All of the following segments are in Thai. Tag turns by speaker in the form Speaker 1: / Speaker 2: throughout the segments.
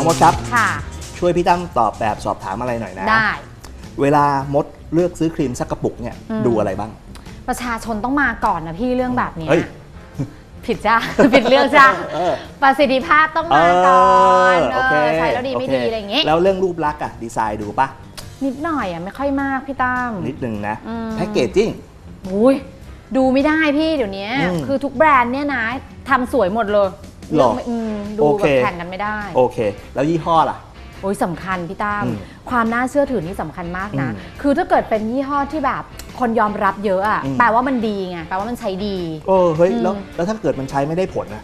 Speaker 1: น้องมดครับ
Speaker 2: ค่ะ
Speaker 1: ช่วยพี่ตั้มตอบแบบสอบถามอะไรหน่อยนะ
Speaker 2: ได้
Speaker 1: เวลามดเลือกซื้อครีมสักกระปุกเนี่ย
Speaker 2: อืม
Speaker 1: ดูอะไรบ้าง
Speaker 2: ประชาชนต้องมาก่อนนะพี่เรื่องแบบเนี้ย
Speaker 1: เฮ้ย
Speaker 2: ผิดจ้า ผิดเรื่องจ้า
Speaker 1: เออ
Speaker 2: ประสิทธิภาพต้องมาก่อน
Speaker 1: เออโอเค
Speaker 2: เออใช้แล้วดีไม่
Speaker 1: โค
Speaker 2: ดีอะไรอย่างงี้
Speaker 1: แล้วเรื่องรูปลักษณ์อะดีไซน์ดูปะ
Speaker 2: นิดหน่อยอะไม่ค่อยมากพี่ตั้ม
Speaker 1: นิดนึงนะ
Speaker 2: อืม
Speaker 1: แพ็กเกจจิ้ง
Speaker 2: อุ้ยดูไม่ได้พี่เดี๋ยวนี้
Speaker 1: อืม
Speaker 2: คือทุกแบรนด์เนี่ยนะทำสวยหมดเลย
Speaker 1: หรอ
Speaker 2: เลือกไม่อืมดู
Speaker 1: โอ
Speaker 2: แบ
Speaker 1: เค
Speaker 2: บแข่งกันไม่ได้
Speaker 1: โอเค แล้วยี่ห้อล่ะ
Speaker 2: โอ้ยสำคัญพี่ตั้ม
Speaker 1: อืม
Speaker 2: ความน่าเชื่อถือนี่สำคัญมากนะ
Speaker 1: อืม
Speaker 2: คือถ้าเกิดเป็นยี่ห้อที่แบบคนยอมรับเยอะอะ
Speaker 1: อืม
Speaker 2: แปลว่ามันดีไงแปลว่ามันใช้ดี
Speaker 1: โอ้เฮ้ย
Speaker 2: อืม
Speaker 1: แล้วแล้วถ้าเกิดมันใช้ไม่ได้ผลนะ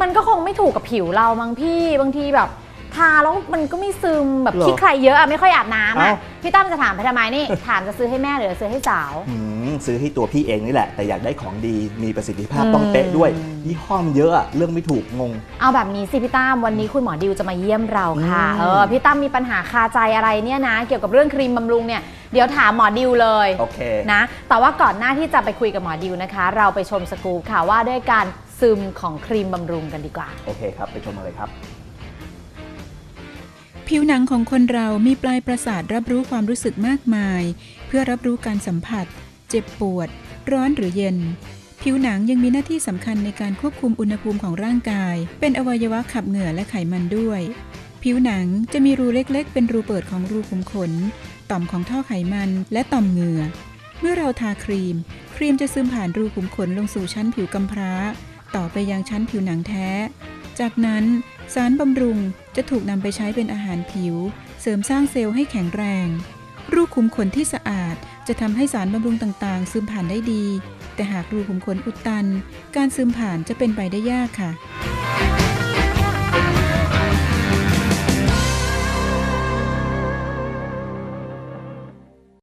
Speaker 2: มันก็คงไม่ถูกกับผิวเรามั้งพี่ บางทีแบบ ทาแล้วมันก็ไม่ซึมแบบ
Speaker 1: เหรอ
Speaker 2: ขี้ใครเยอะอะไม่ค่อยอาบน้ำอะ
Speaker 1: เอ้า
Speaker 2: พี่ตั้มจะถามไปทำไมนี่ ถามจะซื้อให้แม่หรือจะซื้อให้สาว
Speaker 1: หืมซื้อให้ตัวพี่เองนี่แหละ แต่อยากได้ของดีมีประสิทธิภาพ
Speaker 2: อืม
Speaker 1: ต้องเป๊ะด้วยยี่ห้อมันเยอะอะเรื่องไม่ถูกงง
Speaker 2: เอาแบบนี้สิพี่ตั้มวันนี้คุณหมอดิวจะมาเยี่ยมเราค่ะ
Speaker 1: อืม
Speaker 2: เออพี่ตั้มมีปัญหาคาใจอะไรเนี่ยนะ เกี่ยวกับเรื่องครีมบำรุงเนี่ยเดี๋ยวถามหมอดิวเลย
Speaker 1: โอเค
Speaker 2: นะแต่ว่าก่อนหน้าที่จะไปคุยกับหมอดิวนะคะ เราไปชมสกู๊ปค่ะว่าด้วยการซึมของครีมบำรุงกันดีกว่า
Speaker 1: โอเคครับ ไปชมกันเลยครับ
Speaker 3: ผิวหนังของคนเรามีปลายประสาทรับรู้ความรู้สึกมากมาย เพื่อรับรู้การสัมผัส เจ็บปวด ร้อนหรือเย็น ผิวหนังยังมีหน้าที่สำคัญในการควบคุมอุณหภูมิของร่างกาย เป็นอวัยวะขับเหงื่อและไขมันด้วย ผิวหนังจะมีรูเล็กๆ เป็นรูเปิดของรูขุมขน ต่อมของท่อไขมันและต่อมเหงื่อ เมื่อเราทาครีม ครีมจะซึมผ่านรูขุมขนลงสู่ชั้นผิวกำพร้า ต่อไปยังชั้นผิวหนังแท้ จากนั้นสารบำรุงจะถูกนำไปใช้เป็นอาหารผิว เสริมสร้างเซลล์ให้แข็งแรง รูขุมขนที่สะอาดจะทำให้สารบำรุงต่างๆ ซึมผ่านได้ดี แต่หากรูขุมขนอุดตัน การซึมผ่านจะเป็นไปได้ยากค่ะ